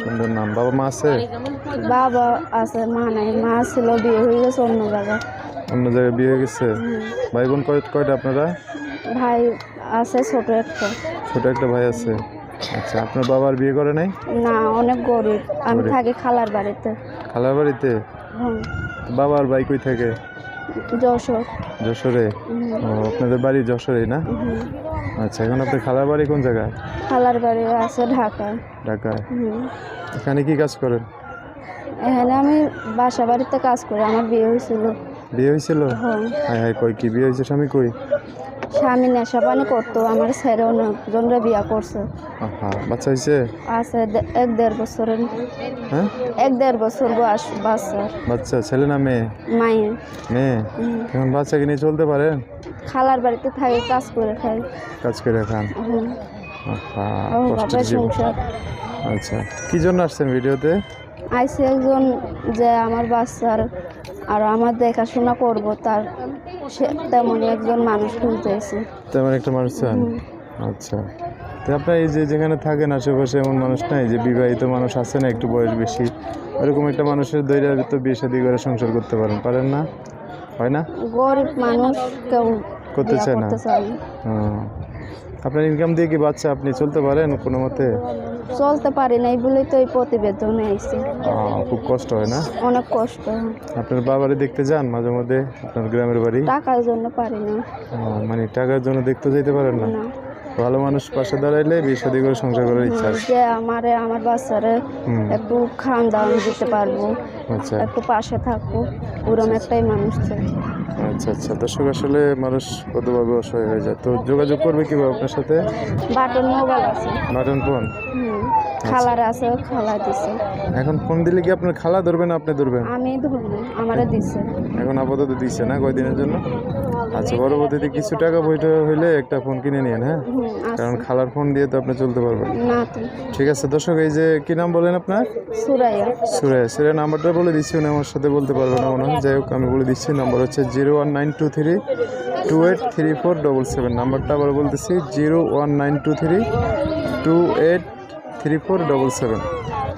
সুন্দর নাম। বাবা মা আছে? বাবা আছে মা নাই। মা ছিল বিয়ে হয়ে গেছে অন্য জায়গায়। অন্য জায়গায় বিয়ে হয়ে গেছে? ভাই বোন কয় কয়টা আপনারা? ভাই আছে ছোট একটা। ছোট একটা ভাই আছে। আচ্ছা আপনার বাবার বিয়ে করে নাই? না অনেক গরিব। আমি থাকি খালার বাড়িতে। খালার বাড়িতে? বাবার ভাই কই থাকে? যশোর। যশোরে? ও আপনাদের বাড়ি যশোরেই না? আচ্ছা এখন আপনার খালার বাড়ি কোন জায়গায়? খালার বাড়ি আছে ঢাকায়। ঢাকায়? এখানে কি কাজ করেন? এখানে আমি বাসা বাড়িতে কাজ করি আমার বিয়ে হয়েছিল। বিয়ে হয়েছিল? হ্যাঁ। হাই কই কি বিয়ে হয়েছে স্বামী কই? স্বামী নেশা পানি করতো আমার ছেলে অনেকজনরা বিয়া করছে। বাচ্চা হয়েছে? আছে এক দেড় বছরের। হ্যাঁ? এক দেড় বছর বয়স বাচ্চা। বাচ্চা ছেলে না মেয়ে? মায়ের মেয়ে? হুম। এখন বাচ্চাকে নিয়ে চলতে পারেন? খালার বাড়িতে থাকে কাজ করে খাই। কাজ করে খান। কষ্টের জীবন আচ্ছা কি জন্য আসছেন ভিডিওতে? আইসি একজন যে আমার বাচ্চার আর আমার দেখাশোনা করব তার সে তেমনই একজন মানুষ খুঁজতেছি তেমন একটা মানুষ চান? আচ্ছা তো আপনার এই যে যেখানে থাকেন আশেপাশে এমন মানুষ নাই যে বিবাহিত মানুষ আছে না একটু বয়স বেশি? এরকম একটা মানুষের দৈরা তো বিয়ে শাদী করে সংসার করতে পারেন পারেন না? হয় না? গরিব মানুষ কেউ করতে চায় না। আপনার ইনকাম দিয়ে কি বাচ্চা আপনি চলতে পারেন কোনো মতে? চলতে পারি নাই বলেই তো এই প্রতিবেদনে আহ, খুব কষ্ট হয় না? অনেক কষ্ট। আপনার বাবারে দেখতে যান মাঝে মধ্যে আপনার গ্রামের বাড়ি? টাকার জন্য পারি না। মানে টাকার জন্য দেখতে যেতে পারেন না? ভালো মানুষ পাশে দাঁড়াইলে বিয়ে শাদী করে সংসার করার ইচ্ছা আছে। যে আমারে আমার বাচ্চারে একটু খান দাওয়ান দিতে পারব আচ্ছা। একটু পাশে থাকব ওরম একটাই মানুষ চাই। আচ্ছা আচ্ছা। দর্শক আসলে মানুষ কতভাবে অসহায় হয়ে যায়। তো যোগাযোগ করবে কীভাবে আপনার সাথে? বাটন মোবাইল আছে। Button phone? হুম। খালার আছে খালা দিছে। এখন ফোন দিলে কি আপনার খালা ধরবেন আপনি ধরবেন? আমি ধরবো আমারে দিছে। এখন আপাতত দিচ্ছে না কয়দিনের জন্য? আচ্ছা পরবর্তীতে কিছু টাকা বইটা হইলে একটা ফোন কিনে নিন হ্যাঁ? কারণ খালার ফোন দিয়ে তো আপনি চলতে পারবেন। না ঠিক আছে দর্শক এই যে কি নাম বলেন আপনার? সুরাইয়া। সুরে সুরে নাম্বারটা বলে দিচ্ছি উনি আমার সাথে বলতে পারবে না মনে হয়। যাই হোক আমি বলে দিচ্ছি নাম্বার হচ্ছে zero one nine two three two eight three four double seven. নাম্বারটা আবার বলতেছি zero one nine two three two eight three four double seven.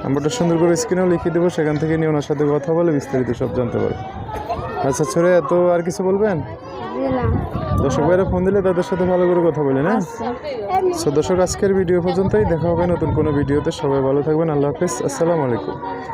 নাম্বারটা সুন্দর করে স্ক্রিনেও লিখে দেবো সেখান থেকে নিয়ে ওনার সাথে কথা বলে বিস্তারিত সব জানতে পারবে। আচ্ছা ছোড়ে এত আর কিছু বলবেন? দর্শক ভাইরা ফোন দিলে তাদের সাথে ভালো করে কথা বলেন না? আচ্ছা। সো দর্শক আজকের ভিডিও পর্যন্তই। দেখা হবে নতুন কোনো ভিডিওতে। সবাই ভালো থাকবেন। আল্লাহ হাফিজ। আসসালামু আলাইকুম।